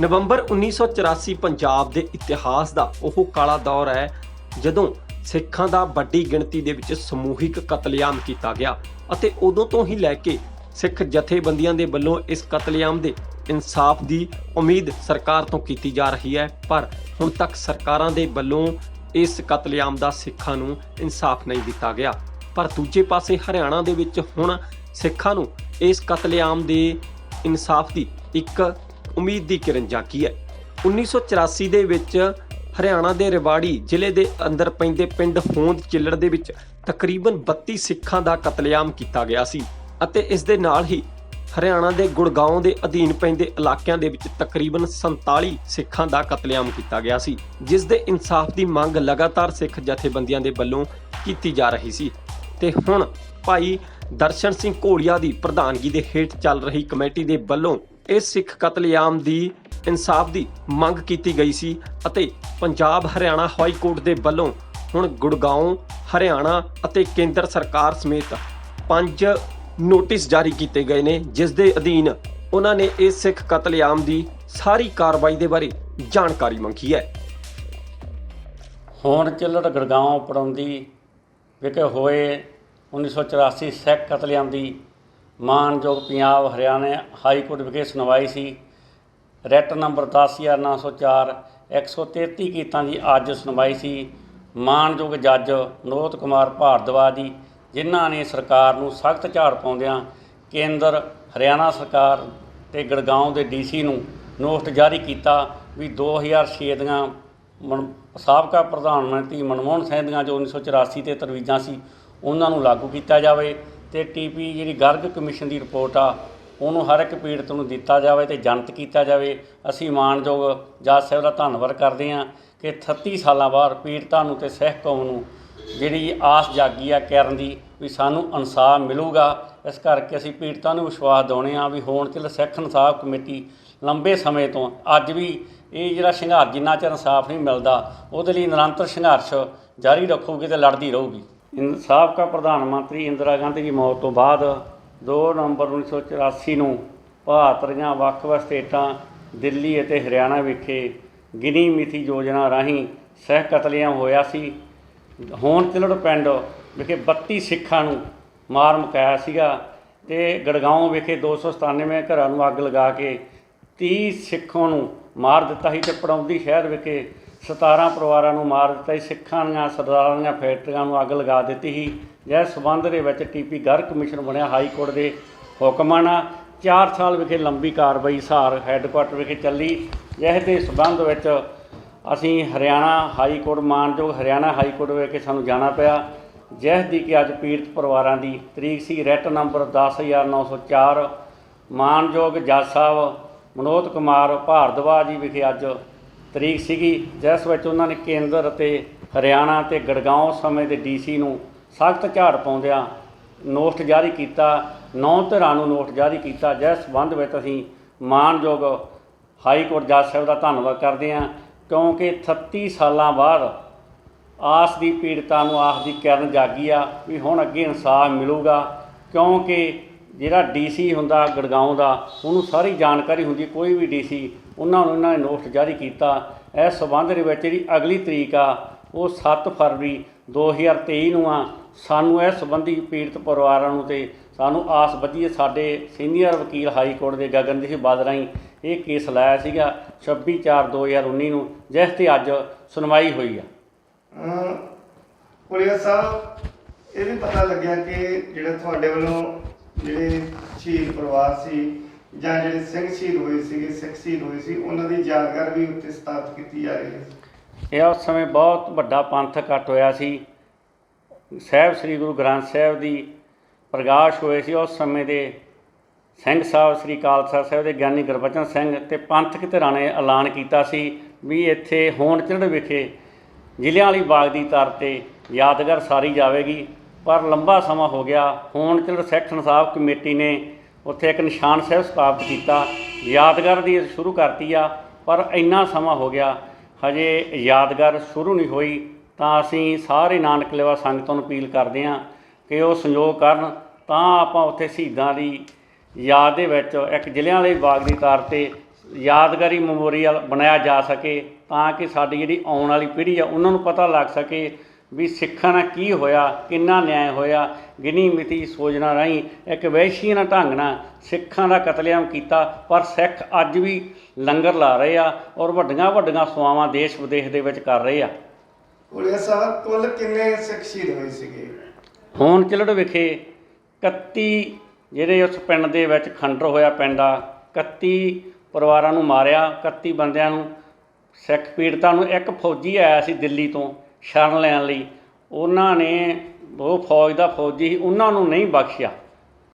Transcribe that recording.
ਨਵੰਬਰ 1984 ਪੰਜਾਬ ਦੇ ਇਤਿਹਾਸ ਦਾ ਉਹ ਕਾਲਾ ਦੌਰ ਹੈ, ਜਦੋਂ ਸਿੱਖਾਂ ਦਾ ਵੱਡੀ ਗਿਣਤੀ ਦੇ ਵਿੱਚ ਸਮੂਹਿਕ ਕਤਲੇਆਮ ਕੀਤਾ ਗਿਆ ਅਤੇ ਉਦੋਂ ਤੋਂ ਹੀ ਲੈ ਕੇ ਸਿੱਖ ਜਥੇਬੰਦੀਆਂ ਦੇ ਵੱਲੋਂ ਇਸ ਕਤਲੇਆਮ ਦੇ ਇਨਸਾਫ ਦੀ ਉਮੀਦ ਸਰਕਾਰ ਤੋਂ ਕੀਤੀ ਜਾ ਰਹੀ ਹੈ, ਪਰ ਹੁਣ ਤੱਕ ਸਰਕਾਰਾਂ ਦੇ ਵੱਲੋਂ ਇਸ ਕਤਲੇਆਮ ਦਾ ਸਿੱਖਾਂ ਨੂੰ ਇਨਸਾਫ ਨਹੀਂ ਦਿੱਤਾ ਗਿਆ। ਪਰ ਦੂਜੇ ਪਾਸੇ ਹਰਿਆਣਾ ਦੇ ਵਿੱਚ ਹੁਣ ਸਿੱਖਾਂ ਨੂੰ ਇਸ ਕਤਲੇਆਮ ਦੇ ਇਨਸਾਫ ਦੀ ਇੱਕ ਉਮੀਦ ਦੀ ਕਿਰਨ ਜਾਗੀ ਹੈ। 1984 ਦੇ ਵਿੱਚ ਹਰਿਆਣਾ ਦੇ ਰਿਵਾੜੀ ਜ਼ਿਲ੍ਹੇ ਦੇ ਅੰਦਰ ਪੈਂਦੇ ਪਿੰਡ ਹੋਂਦ ਚਿੱਲੜ ਦੇ ਵਿੱਚ ਤਕਰੀਬਨ 32 ਸਿੱਖਾਂ ਦਾ ਕਤਲੇਆਮ ਕੀਤਾ ਗਿਆ ਸੀ ਅਤੇ ਇਸ ਦੇ ਨਾਲ ਹੀ ਹਰਿਆਣਾ ਦੇ ਗੁੜਗਾਉਂ ਦੇ ਅਧੀਨ ਪੈਂਦੇ ਇਲਾਕਿਆਂ ਦੇ ਵਿੱਚ ਤਕਰੀਬਨ 47 ਸਿੱਖਾਂ ਦਾ ਕਤਲੇਆਮ ਕੀਤਾ ਗਿਆ ਸੀ, ਜਿਸ ਦੇ ਇਨਸਾਫ ਦੀ ਮੰਗ ਲਗਾਤਾਰ ਸਿੱਖ ਜਥੇਬੰਦੀਆਂ ਦੇ ਵੱਲੋਂ ਕੀਤੀ ਜਾ ਰਹੀ ਸੀ। ਤੇ ਹੁਣ ਭਾਈ ਦਰਸ਼ਨ ਸਿੰਘ ਘੋੜੀਆ ਦੀ ਪ੍ਰਧਾਨਗੀ ਦੇ ਹੇਠ ਚੱਲ ਰਹੀ ਕਮੇਟੀ ਦੇ ਵੱਲੋਂ ਇਸ ਸਿੱਖ ਕਤਲੇਆਮ ਦੀ ਇਨਸਾਫ ਦੀ ਮੰਗ ਕੀਤੀ ਗਈ ਸੀ ਅਤੇ ਪੰਜਾਬ ਹਰਿਆਣਾ ਹਾਈ ਕੋਰਟ ਦੇ ਵੱਲੋਂ ਹੁਣ ਗੁੜਗਾਉਂ ਹਰਿਆਣਾ ਅਤੇ ਕੇਂਦਰ ਸਰਕਾਰ ਸਮੇਤ ਪੰਜ ਨੋਟਿਸ ਜਾਰੀ ਕੀਤੇ ਗਏ ਨੇ, ਜਿਸ ਦੇ ਅਧੀਨ ਉਹਨਾਂ ਨੇ ਇਸ ਸਿੱਖ ਕਤਲੇਆਮ ਦੀ ਸਾਰੀ ਕਾਰਵਾਈ ਦੇ ਬਾਰੇ ਜਾਣਕਾਰੀ ਮੰਗੀ ਹੈ। ਹੁਣ ਚਿੱਲੜ ਗੁੜਗਾਉਂ ਪੜਾਉਂਦੀ ਵਿਖੇ ਹੋਏ 1984 ਸਿੱਖ ਕਤਲੇਆਮ ਦੀ ਮਾਨਯੋਗ ਪੰਜਾਬ ਹਰਿਆਣਾ ਹਾਈ ਕੋਰਟ ਵਿਖੇ ਸੁਣਵਾਈ ਸੀ। ਰੈਟ ਨੰਬਰ 10904 133 ਕੀਤਾਂ ਦੀ ਅੱਜ ਸੁਣਵਾਈ ਸੀ। ਮਾਨਯੋਗ ਜੱਜ ਨੋਤ ਕੁਮਾਰ ਭਾਰਦਵਾ ਜੀ, ਜਿਨ੍ਹਾਂ ਨੇ ਸਰਕਾਰ ਨੂੰ ਸਖਤ ਝਾੜ ਪਾਉਂਦਿਆਂ ਕੇਂਦਰ, ਹਰਿਆਣਾ ਸਰਕਾਰ ਤੇ ਗੜਗਾਉਂ ਦੇ ਡੀਸੀ ਨੂੰ ਨੋਟ ਜਾਰੀ ਕੀਤਾ ਵੀ 2006 ਦੀਆਂ ਮਨ, ਸਾਬਕਾ ਪ੍ਰਧਾਨ ਮੰਤਰੀ ਮਨਮੋਹਨ ਸਿੰਘ ਦੀਆਂ ਜੋ 1984 ਤੇ ਤਰਵੀਜਾਂ ਸੀ, ਉਹਨਾਂ ਨੂੰ ਲਾਗੂ ਕੀਤਾ ਜਾਵੇ। ਤੇ ਟੀਪੀ ਜਿਹੜੀ ਗਰਗ ਕਮਿਸ਼ਨ ਦੀ ਰਿਪੋਰਟ ਆ, ਉਹਨੂੰ ਹਰ ਇੱਕ ਪੀੜਤ ਨੂੰ ਦਿੱਤਾ ਜਾਵੇ ਤੇ ਜਨਤ ਕੀਤਾ ਜਾਵੇ। ਅਸੀਂ ਮਾਣਯੋਗ ਜੱਜ ਸਾਹਿਬ ਦਾ ਧੰਨਵਾਦ ਕਰਦੇ ਹਾਂ ਕਿ 38 ਸਾਲਾਂ ਬਾਅਦ ਪੀੜਤਾਂ ਨੂੰ ਤੇ ਸਹਿ ਕੌਮ ਨੂੰ ਜਿਹੜੀ ਆਸ ਜਾਗੀ ਆ ਕਰਨ ਦੀ ਵੀ ਸਾਨੂੰ ਇਨਸਾਫ ਮਿਲੂਗਾ। ਇਸ ਕਰਕੇ ਅਸੀਂ ਪੀੜਤਾਂ ਨੂੰ ਵਿਸ਼ਵਾਸ ਦਿਵਾਉਂਦੇ ਹਾਂ ਵੀ ਹੋਣ ਚੱਲ ਸਿੱਖ ਇਨਸਾਫ ਕਮੇਟੀ ਲੰਬੇ ਸਮੇਂ ਤੋਂ ਅੱਜ ਵੀ ਇਹ ਜਿਹੜਾ ਸੰਘਰਸ਼ ਜਿੰਨਾ ਚਿਰ ਇਨਸਾਫ ਨਹੀਂ ਮਿਲਦਾ, ਉਹਦੇ ਲਈ ਨਿਰੰਤਰ ਸੰਘਰਸ਼ ਜਾਰੀ ਰੱਖੂਗੀ ਤੇ ਲੜਦੀ ਰਹੂਗੀ। ਸਾਬਕਾ ਪ੍ਰਧਾਨ ਮੰਤਰੀ ਇੰਦਰਾ ਗਾਂਧੀ ਦੀ ਮੌਤ ਤੋਂ ਬਾਅਦ 2 ਨਵੰਬਰ 1984 ਨੂੰ ਭਾਰਤ ਦੀਆਂ ਵੱਖ-ਵੱਖ ਸਟੇਟਾਂ ਦਿੱਲੀ ਅਤੇ ਹਰਿਆਣਾ ਵਿਖੇ ਗਿਨੀ ਮਿਥੀ ਯੋਜਨਾ ਰਾਹੀਂ ਸਹਿ ਕਤਲੇਆਮ ਹੋਇਆ ਸੀ। ਹੋਣ ਚਿਲੜ ਪਿੰਡ ਵਿਖੇ 32 ਸਿੱਖਾਂ ਨੂੰ ਮਾਰ ਮੁਕਾਇਆ ਸੀਗਾ ਤੇ ਗੜਗਾਉਂ ਵਿਖੇ 297 ਘਰਾਂ ਨੂੰ ਅੱਗ ਲਗਾ ਕੇ 30 ਸਿੱਖਾਂ ਨੂੰ ਮਾਰ ਦਿੱਤਾ ਸੀ ਤੇ ਪੜੌਂਦੀ ਸ਼ਹਿਰ ਵਿਖੇ 17 ਪਰਿਵਾਰਾਂ ਨੂੰ ਮਾਰ ਦਿੱਤਾ ਸੀ ਸਿੱਖਾਂ ਦੀਆਂ, ਸਰਦਾਰਾਂ ਦੀਆਂ ਫੈਕਟਰੀਆਂ ਨੂੰ ਅੱਗ ਲਗਾ ਦਿੱਤੀ ਸੀ। ਜਿਸ ਸਬੰਧ ਦੇ ਵਿੱਚ ਟੀਪੀ ਗਰ ਕਮਿਸ਼ਨ ਬਣਿਆ ਹਾਈ ਕੋਰਟ ਦੇ ਹੁਕਮਾਂ ਨਾਲ। 4 ਸਾਲ ਵਿਖੇ ਲੰਬੀ ਕਾਰਵਾਈ ਸਾਰ ਹੈੱਡਕੁਆਟਰ ਵਿਖੇ ਚੱਲੀ। ਜਿਸ ਦੇ ਸਬੰਧ ਵਿੱਚ ਅਸੀਂ ਹਰਿਆਣਾ ਹਾਈ ਕੋਰਟ, ਮਾਨਯੋਗ ਹਰਿਆਣਾ ਹਾਈ ਕੋਰਟ ਵਿਖੇ ਸਾਨੂੰ ਜਾਣਾ ਪਿਆ। ਜਿਸ ਦੀ ਕਿ ਅੱਜ ਪੀੜਤ ਪਰਿਵਾਰਾਂ ਦੀ ਤਰੀਕ ਸੀ, ਰੈਟ ਨੰਬਰ 10904 ਮਾਨਯੋਗ ਜੱਜ ਸਾਹਿਬ ਮਨੋਜ ਕੁਮਾਰ ਭਾਰਦਵਾ ਜੀ ਵਿਖੇ ਅੱਜ ਤਰੀਕ ਸੀਗੀ, ਜਿਸ ਵਿੱਚ ਉਹਨਾਂ ਨੇ ਕੇਂਦਰ ਅਤੇ ਹਰਿਆਣਾ ਤੇ ਗੜਗਾਉਂ ਸਮੇਂ ਦੇ ਡੀਸੀ ਨੂੰ ਸਖਤ ਝਾੜ ਪਾਉਂਦਿਆਂ ਨੋਟ ਜਾਰੀ ਕੀਤਾ, ਨੌ ਧਿਰਾਂ ਨੂੰ ਨੋਟ ਜਾਰੀ ਕੀਤਾ, ਜਿਸ ਸੰਬੰਧ ਵਿੱਚ ਅਸੀਂ ਮਾਨਯੋਗ ਹਾਈ ਕੋਰਟ ਜੱਜ ਸਾਹਿਬ ਦਾ ਧੰਨਵਾਦ ਕਰਦੇ ਹਾਂ, ਕਿਉਂਕਿ 38 ਸਾਲਾਂ ਬਾਅਦ ਆਸ ਦੀ ਪੀੜਤਾਂ ਨੂੰ ਆਸ ਦੀ ਕਿਰਨ ਜਾਗੀ ਆ ਵੀ ਹੁਣ ਅੱਗੇ ਇਨਸਾਫ ਮਿਲੂਗਾ, ਕਿਉਂਕਿ ਜਿਹੜਾ ਡੀਸੀ ਹੁੰਦਾ ਗੜਗਾਉਂ ਦਾ, ਉਹਨੂੰ ਸਾਰੀ ਜਾਣਕਾਰੀ ਹੁੰਦੀ, ਕੋਈ ਵੀ ਡੀਸੀ ਉਹਨਾਂ ਨੂੰ ਇਹਨਾਂ ਨੇ ਨੋਟਿਸ ਜਾਰੀ ਕੀਤਾ। ਇਸ ਸਬੰਧ ਦੇ ਵਿੱਚ ਜਿਹੜੀ ਅਗਲੀ ਤਰੀਕ ਆ, ਉਹ 7 ਫਰਵਰੀ 2023 ਨੂੰ ਆ। ਸਾਨੂੰ ਇਸ ਸੰਬੰਧੀ ਪੀੜਤ ਪਰਿਵਾਰਾਂ ਨੂੰ ਤੇ ਸਾਨੂੰ ਆਸ ਬੱਝੀ ਹੈ, ਸਾਡੇ ਸੀਨੀਅਰ ਵਕੀਲ ਹਾਈ ਕੋਰਟ ਦੇ ਗਗਨਦੀਪ ਬਾਦਰਾਈ ਇਹ ਕੇਸ ਲਾਇਆ ਸੀਗਾ 26 4 2019 ਨੂੰ, ਜਿਸ ਤੇ ਅੱਜ ਸੁਣਵਾਈ ਹੋਈ ਆ। ਕੁਲੀਆ ਸਾਹਿਬ, ਇਹ ਵੀ ਪਤਾ ਲੱਗਿਆ ਕਿ ਜਿਹੜੇ ਤੁਹਾਡੇ ਵੱਲੋਂ ਜਿਹੜੇ ਸ਼ਹੀਦ ਪਰਿਵਾਰ ਸੀ ਜਾਂ ਜਿਹੜੇ ਸਿੰਘ ਸ਼ਹੀਦ ਹੋਏ ਸੀਗੇ, ਸਿੱਖ ਸ਼ਹੀਦ ਹੋਏ ਸੀ, ਉਹਨਾਂ ਦੀ ਯਾਦਗਾਰ ਵੀ ਉੱਤੇ ਸਥਾਪਿਤ ਕੀਤੀ ਜਾ ਰਹੀ ਹੈ। ਇਹ ਉਸ ਸਮੇਂ ਬਹੁਤ ਵੱਡਾ ਪੰਥ ਇਕੱਠ ਹੋਇਆ ਸੀ। ਸਾਹਿਬ ਸ੍ਰੀ ਗੁਰੂ ਗ੍ਰੰਥ ਸਾਹਿਬ ਦੀ ਪ੍ਰਕਾਸ਼ ਹੋਏ ਸੀ, ਉਸ ਸਮੇਂ ਦੇ ਸਿੰਘ ਸਾਹਿਬ ਸ੍ਰੀ ਖਾਲਸਾ ਸਾਹਿਬ ਦੇ ਗਿਆਨੀ ਗੁਰਬਚਨ ਸਿੰਘ ਤੇ ਪੰਥਕ ਧਿਰਾਂ ਨੇ ਐਲਾਨ ਕੀਤਾ ਸੀ ਵੀ ਇੱਥੇ ਹੋਣ ਚਿੜ ਵਿਖੇ ਜ਼ਿਲ੍ਹਿਆਂ ਵਾਲੀ ਬਾਗ ਦੀ ਤਰ ਤੇ ਯਾਦਗਾਰ ਸਾਰੀ ਜਾਵੇਗੀ। ਪਰ ਲੰਬਾ ਸਮਾਂ ਹੋ ਗਿਆ ਹੋਣ ਚਿੜ ਸਿੱਖ ਇਨਸਾਫ ਕਮੇਟੀ ਨੇ ਉੱਥੇ ਇੱਕ ਨਿਸ਼ਾਨ ਸਾਹਿਬ ਸਥਾਪਿਤ ਕੀਤਾ, ਯਾਦਗਾਰ ਦੀ ਸ਼ੁਰੂ ਕਰਤੀ ਆ, ਪਰ ਇੰਨਾ ਸਮਾਂ ਹੋ ਗਿਆ, ਹਜੇ ਯਾਦਗਾਰ ਸ਼ੁਰੂ ਨਹੀਂ ਹੋਈ, ਤਾਂ ਅਸੀਂ ਸਾਰੇ ਨਾਨਕ ਲੇਵਾ ਸੰਗਤਾਂ ਨੂੰ ਅਪੀਲ ਕਰਦੇ ਹਾਂ ਕਿ ਉਹ ਸੰਯੋਗ ਕਰਨ, ਤਾਂ ਆਪਾਂ ਉੱਥੇ ਸ਼ਹੀਦਾਂ ਦੀ ਯਾਦ ਦੇ ਵਿੱਚ ਇੱਕ ਜ਼ਿਲ੍ਹਿਆਂ ਵਾਲੇ ਬਾਗ ਦੀ ਤਾਰ ਤੇ ਯਾਦਗਾਰੀ ਮੈਮੋਰੀਅਲ ਬਣਾਇਆ ਜਾ ਸਕੇ, ਤਾਂ ਕਿ ਸਾਡੀ ਜਿਹੜੀ ਆਉਣ ਵਾਲੀ ਪੀੜ੍ਹੀ ਆ, ਉਹਨਾਂ ਨੂੰ ਪਤਾ ਲੱਗ ਸਕੇ ਵੀ ਸਿੱਖਾਂ ਨਾਲ ਕੀ ਹੋਇਆ ਕਿੰਨਾ ਨਿਆਂ ਹੋਇਆ ਗਿਣੀ ਮਿਤੀ ਸੋਚਣਾ ਰਾਹੀਂ ਇੱਕ ਵਹਿਸ਼ੀਆਨਾ ਢੰਗ ਨਾਲ ਸਿੱਖਾਂ ਦਾ ਕਤਲੇਆਮ ਕੀਤਾ ਪਰ ਸਿੱਖ ਅੱਜ ਵੀ ਲੰਗਰ ਲਾ ਰਹੇ ਆ ਔਰ ਵੱਡੀਆਂ ਵੱਡੀਆਂ ਸਵਾਵਾਂ ਦੇਸ਼ ਵਿਦੇਸ਼ ਦੇ ਵਿੱਚ ਕਰ ਰਹੇ ਆ। ਕੋਲਿਆ ਸਾਹਿਬ ਕੁੱਲ ਕਿੰਨੇ ਸਿੱਖ ਸ਼ਹੀਦ ਹੋਏ ਸੀਗੇ? ਹੁਣ ਚਿਲੜ ਵਿਖੇ 31 ਜਿਹੜੇ ਉਸ ਪਿੰਡ ਦੇ ਵਿੱਚ ਖੰਡਰ ਹੋਇਆ ਪਿੰਡ ਆ 31 ਪਰਿਵਾਰਾਂ ਨੂੰ ਮਾਰਿਆ 31 ਬੰਦਿਆਂ ਨੂੰ ਸਿੱਖ ਪੀੜਤਾਂ ਨੂੰ ਇੱਕ ਫੌਜੀ ਆਇਆ ਸੀ ਦਿੱਲੀ ਤੋਂ। ਸ਼ਰਨ ਲੈਣ ਲਈ। ਉਹਨਾਂ ਨੇ ਉਹ ਫੌਜ ਦਾ ਫੌਜੀ ਸੀ ਉਹਨਾਂ ਨੂੰ ਨਹੀਂ ਬਖਸ਼ਿਆ।